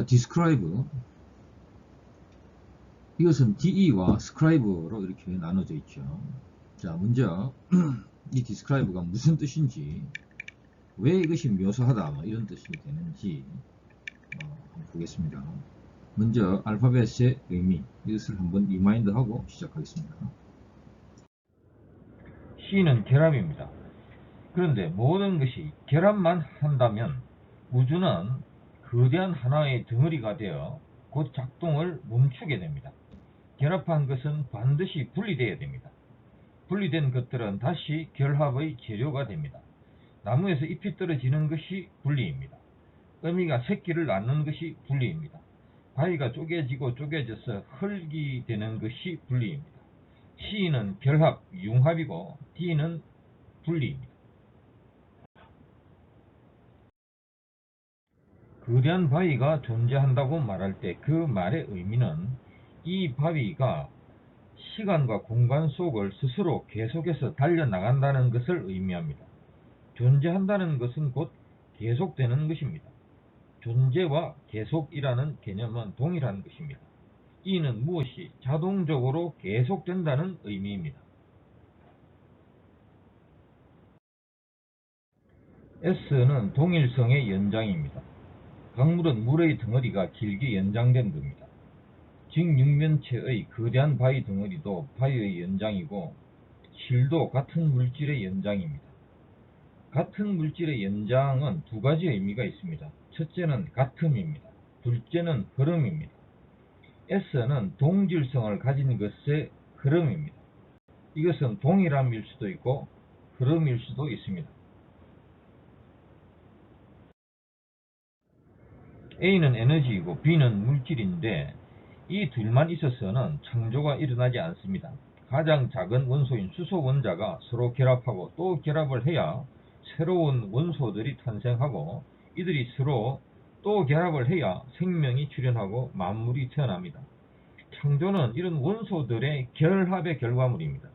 자, describe. 이것은 DE와 scribe로 이렇게 나눠져 있죠. 자, 먼저 이 describe가 무슨 뜻인지, 왜 이것이 묘사하다, 뭐 이런 뜻이 되는지 어, 한번 보겠습니다. 먼저 알파벳의 의미, 이것을 한번 리마인드하고 시작하겠습니다. C는 결합입니다. 그런데 모든 것이 결합만 한다면 우주는 거대한 하나의 덩어리가 되어 곧 작동을 멈추게 됩니다. 결합한 것은 반드시 분리되어야 됩니다. 분리된 것들은 다시 결합의 재료가 됩니다. 나무에서 잎이 떨어지는 것이 분리입니다. 어미가 새끼를 낳는 것이 분리입니다. 바위가 쪼개지고 쪼개져서 흙이 되는 것이 분리입니다. C는 결합, 융합이고 D는 분리입니다. 거대한 바위가 존재한다고 말할 때 그 말의 의미는 이 바위가 시간과 공간 속을 스스로 계속해서 달려나간다는 것을 의미합니다. 존재한다는 것은 곧 계속되는 것입니다. 존재와 계속이라는 개념은 동일한 것입니다. 이는 무엇이 자동적으로 계속된다는 의미입니다. S는 동일성의 연장입니다. 강물은 물의 덩어리가 길게 연장된 겁니다. 직육면체의 거대한 바위 덩어리도 바위의 연장이고 실도 같은 물질의 연장입니다. 같은 물질의 연장은 두 가지 의미가 있습니다. 첫째는 같음입니다. 둘째는 흐름입니다. S는 동질성을 가진 것의 흐름입니다. 이것은 동일함일 수도 있고 흐름일 수도 있습니다. A는 에너지이고 B는 물질인데 이 둘만 있어서는 창조가 일어나지 않습니다. 가장 작은 원소인 수소 원자가 서로 결합하고 또 결합을 해야 새로운 원소들이 탄생하고 이들이 서로 또 결합을 해야 생명이 출현하고 만물이 태어납니다. 창조는 이런 원소들의 결합의 결과물입니다.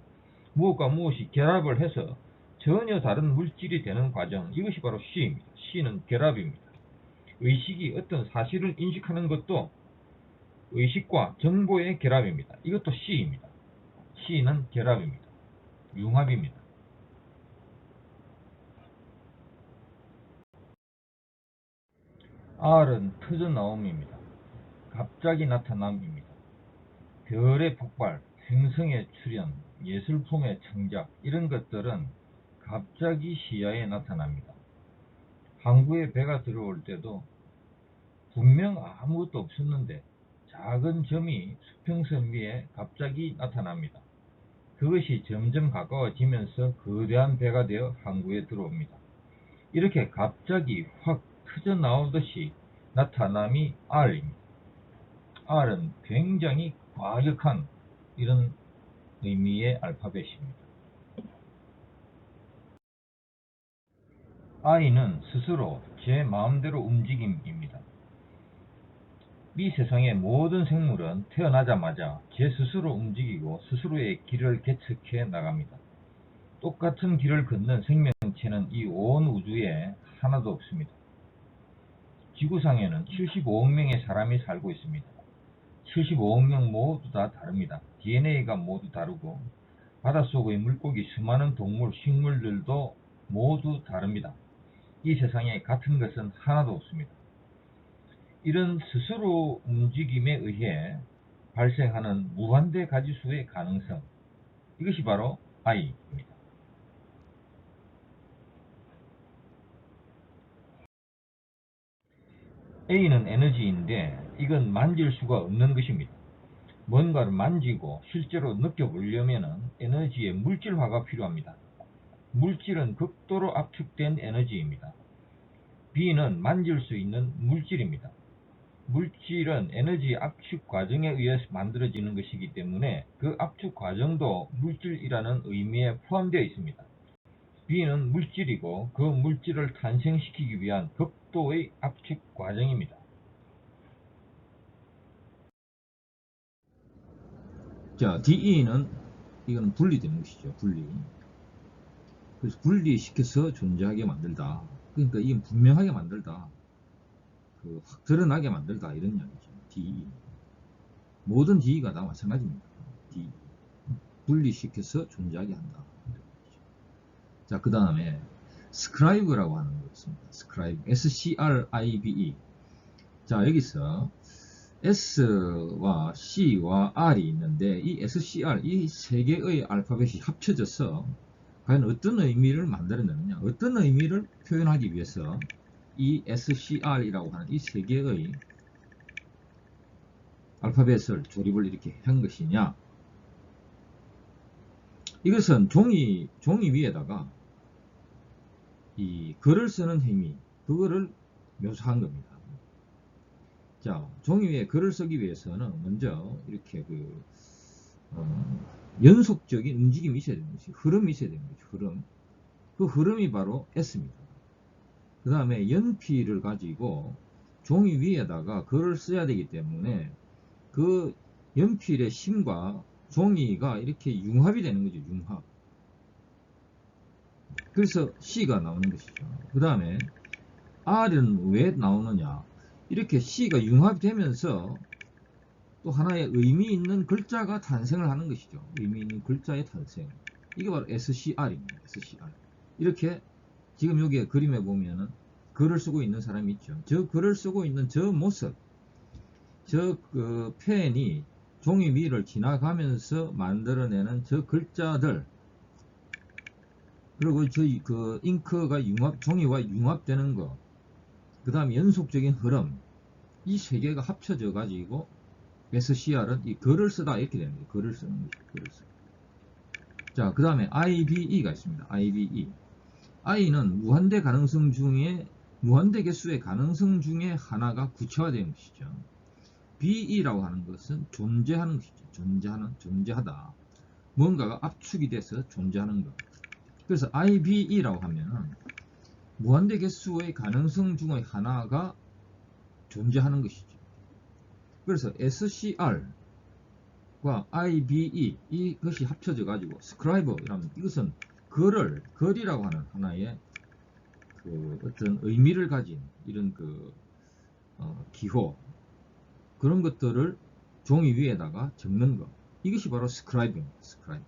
무엇과 무엇이 결합을 해서 전혀 다른 물질이 되는 과정, 이것이 바로 C입니다. C는 결합입니다. 의식이 어떤 사실을 인식하는 것도 의식과 정보의 결합입니다. 이것도 C입니다. C는 결합입니다. 융합입니다. R은 터져나옴입니다. 갑자기 나타남입니다. 별의 폭발, 행성의 출현, 예술품의 창작 이런 것들은 갑자기 시야에 나타납니다. 항구에 배가 들어올 때도 분명 아무것도 없었는데 작은 점이 수평선 위에 갑자기 나타납니다. 그것이 점점 가까워지면서 거대한 배가 되어 항구에 들어옵니다. 이렇게 갑자기 확 터져 나오듯이 나타남이 R입니다. R은 굉장히 과격한 이런 의미의 알파벳입니다. I는 스스로 제 마음대로 움직임입니다. 이 세상의 모든 생물은 태어나자마자 제 스스로 움직이고 스스로의 길을 개척해 나갑니다. 똑같은 길을 걷는 생명체는 이 온 우주에 하나도 없습니다. 지구상에는 75억 명의 사람이 살고 있습니다. 75억 명 모두 다 다릅니다. DNA가 모두 다르고 바닷속의 물고기 수많은 동물, 식물들도 모두 다릅니다. 이 세상에 같은 것은 하나도 없습니다. 이런 스스로 움직임에 의해 발생하는 무한대 가지수의 가능성 이것이 바로 I입니다. A는 에너지인데 이건 만질 수가 없는 것입니다. 뭔가를 만지고 실제로 느껴보려면 에너지의 물질화가 필요합니다. 물질은 극도로 압축된 에너지입니다. B는 만질 수 있는 물질입니다. 물질은 에너지 압축 과정에 의해서 만들어지는 것이기 때문에 그 압축 과정도 물질이라는 의미에 포함되어 있습니다. B는 물질이고 그 물질을 탄생시키기 위한 극도의 압축 과정입니다. 자, DE는 이거는 분리되는 것이죠. 분리. 그래서 분리시켜서 존재하게 만들다. 그러니까 이건 분명하게 만들다. 그 확 드러나게 만들다 이런 이야기죠. DE. 모든 DE가 다 마찬가지입니다. DE. 분리시켜서 존재하게 한다. 자, 그 다음에 scribe라고 하는 거 있습니다. scribe. S-C-R-I-B-E. 자, 여기서 S와 C와 R이 있는데 이 SCR, 이 세 개의 알파벳이 합쳐져서 과연 어떤 의미를 만들어내느냐 어떤 의미를 표현하기 위해서 이 SCR이라고 하는 이 세 개의 알파벳을 조립을 이렇게 한 것이냐 이것은 종이 종이 위에다가 이 글을 쓰는 행위 그거를 묘사한 겁니다. 자 종이 위에 글을 쓰기 위해서는 먼저 이렇게 그 어, 연속적인 움직임이 있어야 되는 것이 흐름이 있어야 되는 거죠. 흐름. 그 흐름이 바로 S입니다. 그 다음에 연필을 가지고 종이 위에다가 글을 써야 되기 때문에 그 연필의 심과 종이가 이렇게 융합이 되는 거죠. 융합. 그래서 C가 나오는 것이죠. 그 다음에 R은 왜 나오느냐. 이렇게 C가 융합되면서 또 하나의 의미 있는 글자가 탄생을 하는 것이죠. 의미 있는 글자의 탄생. 이게 바로 SCR입니다. SCR. 이렇게 지금 여기에 그림에 보면은 글을 쓰고 있는 사람이 있죠. 저 글을 쓰고 있는 저 모습, 저 그 펜이 종이 위를 지나가면서 만들어내는 저 글자들, 그리고 저그 잉크가 융합, 종이와 융합되는 거, 그 다음 연속적인 흐름, 이 세 개가 합쳐져 가지고 SCR은 이 글을 쓰다 이렇게 되는 거예요. 글을 쓰는 거죠. 글을 쓰. 자, 그 다음에 IBE가 있습니다. IBE. I는 무한대 가능성 중에 무한대 개수의 가능성 중에 하나가 구체화되는 것이죠. BE라고 하는 것은 존재하는 것이죠. 존재하는, 존재하다. 뭔가가 압축이 돼서 존재하는 것. 그래서 IBE라고 하면은 무한대 개수의 가능성 중의 하나가 존재하는 것이죠. 그래서 SCR과 IBE 이것이 합쳐져 가지고 스크라이버라면 이것은 글을 글이라고 하는 하나의 그 어떤 의미를 가진 이런 그 어, 기호 그런 것들을 종이 위에다가 적는 것 이것이 바로 스크라이브입니다. 스크라이브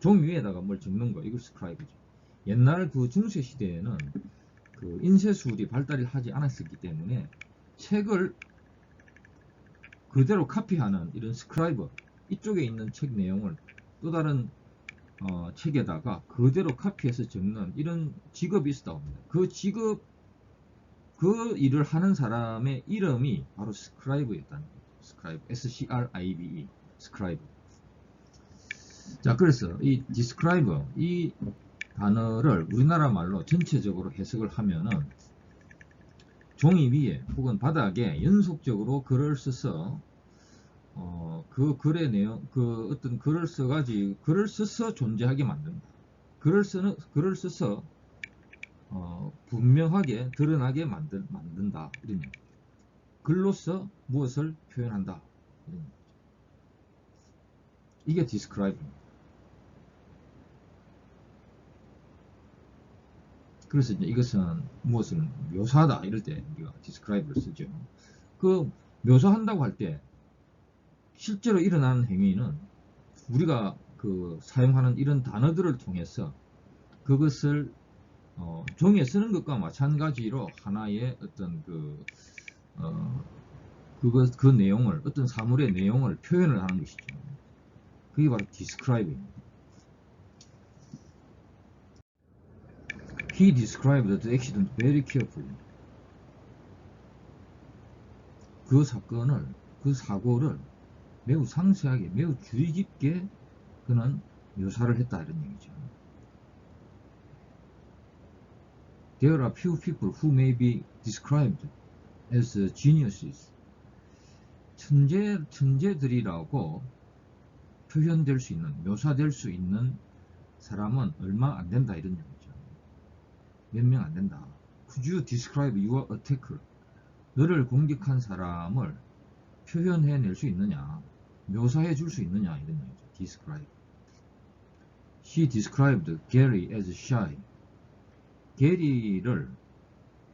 종이 위에다가 뭘 적는 거 이거 스크라이브죠. 옛날 그 중세 시대에는 그 인쇄술이 발달이 하지 않았었기 때문에 책을 그대로 카피하는 이런 스크라이버 이쪽에 있는 책 내용을 또 다른 어, 책에다가 그대로 카피해서 적는 이런 직업이 있었다고 합니다. 그 직업 그 일을 하는 사람의 이름이 바로 스크라이브였다는 거죠. 스크라이브 S-C-R-I-B-E 스크라이브 자 그래서 이 디스크라이버 이 단어를 우리나라 말로 전체적으로 해석을 하면은 종이 위에 혹은 바닥에 연속적으로 글을 써서 어, 그 글의 내용, 그 어떤 글을 써가지고 글을 써서 존재하게 만든다. 글을 쓰는 글을 써서 어, 분명하게 드러나게 만들, 만든다. 이런. 글로서 무엇을 표현한다. 이런. 이게 디스크라이브입니다. 그래서 이제 이것은 무엇을 묘사하다 이럴 때 우리가 describe를 쓰죠. 그 묘사한다고 할 때 실제로 일어나는 행위는 우리가 그 사용하는 이런 단어들을 통해서 그것을 어, 종이에 쓰는 것과 마찬가지로 하나의 어떤 그 어, 그것 그 내용을 어떤 사물의 내용을 표현을 하는 것이죠. 그게 바로 describe입니다. He described the accident very carefully. 그 사건을, 그 사고를 매우 상세하게, 매우 주의 깊게 그는 묘사를 했다 이런 얘기죠. There are few people who may be described as geniuses. 천재, 천재들이라고 표현될 수 있는, 묘사될 수 있는 사람은 얼마 안 된다 이런 얘기죠. 몇 명 안 된다. Could you describe your attacker? 너를 공격한 사람을 표현해낼 수 있느냐? 묘사해 줄 수 있느냐? 이런 얘기죠. describe. She described Gary as shy. 게리를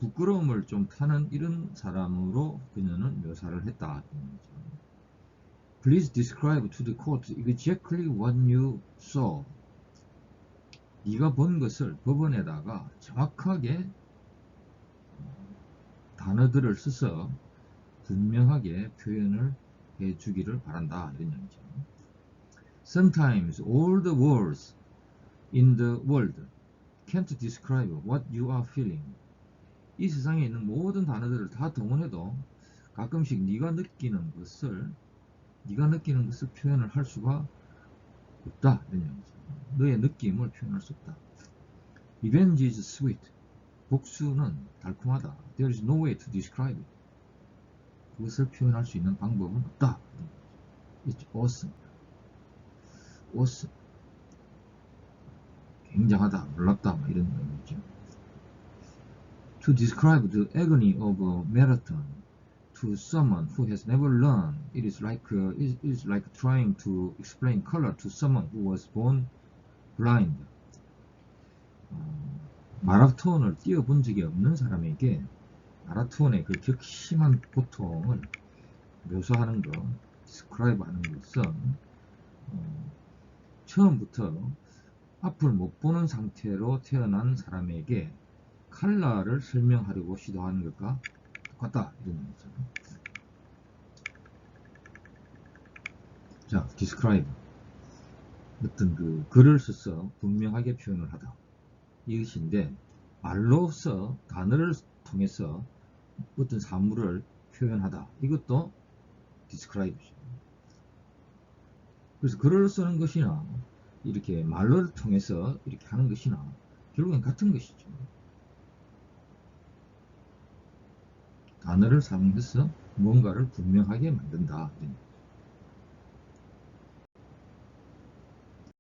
부끄러움을 좀 타는 이런 사람으로 그녀는 묘사를 했다. Please describe to the court exactly what you saw. 네가 본 것을 법원에다가 정확하게 단어들을 써서 분명하게 표현을 해주기를 바란다. 이런 얘기죠. Sometimes all the words in the world can't describe what you are feeling. 이 세상에 있는 모든 단어들을 다 동원해도 가끔씩 네가 느끼는 것을 네가 느끼는 것을 표현을 할 수가 없다. 이런 얘기죠. 너의 느낌을 표현할 수 없다. Revenge is sweet. 복수는 달콤하다. There is no way to describe it. 그것을 표현할 수 있는 방법은 없다. It's awesome. awesome. 굉장하다, 놀랍다, 뭐 이런 의미죠. To describe the agony of a marathon to someone who has never learned, it is like uh, it is like trying to explain color to someone who was born blind. 어, 마라톤을 뛰어본 적이 없는 사람에게 마라톤의 그 격심한 고통을 묘사하는 것, 디스크라이브 하는 것은 어, 처음부터 앞을 못 보는 상태로 태어난 사람에게 칼라를 설명하려고 시도하는 것과 똑같다 이런 얘기죠. 자, describe 어떤 그 글을 써서 분명하게 표현을 하다 이것인데 말로써 단어를 통해서 어떤 사물을 표현하다 이것도 describe죠. 그래서 글을 쓰는 것이나 이렇게 말로를 통해서 이렇게 하는 것이나 결국엔 같은 것이죠. 단어를 사용해서 무언가를 분명하게 만든다.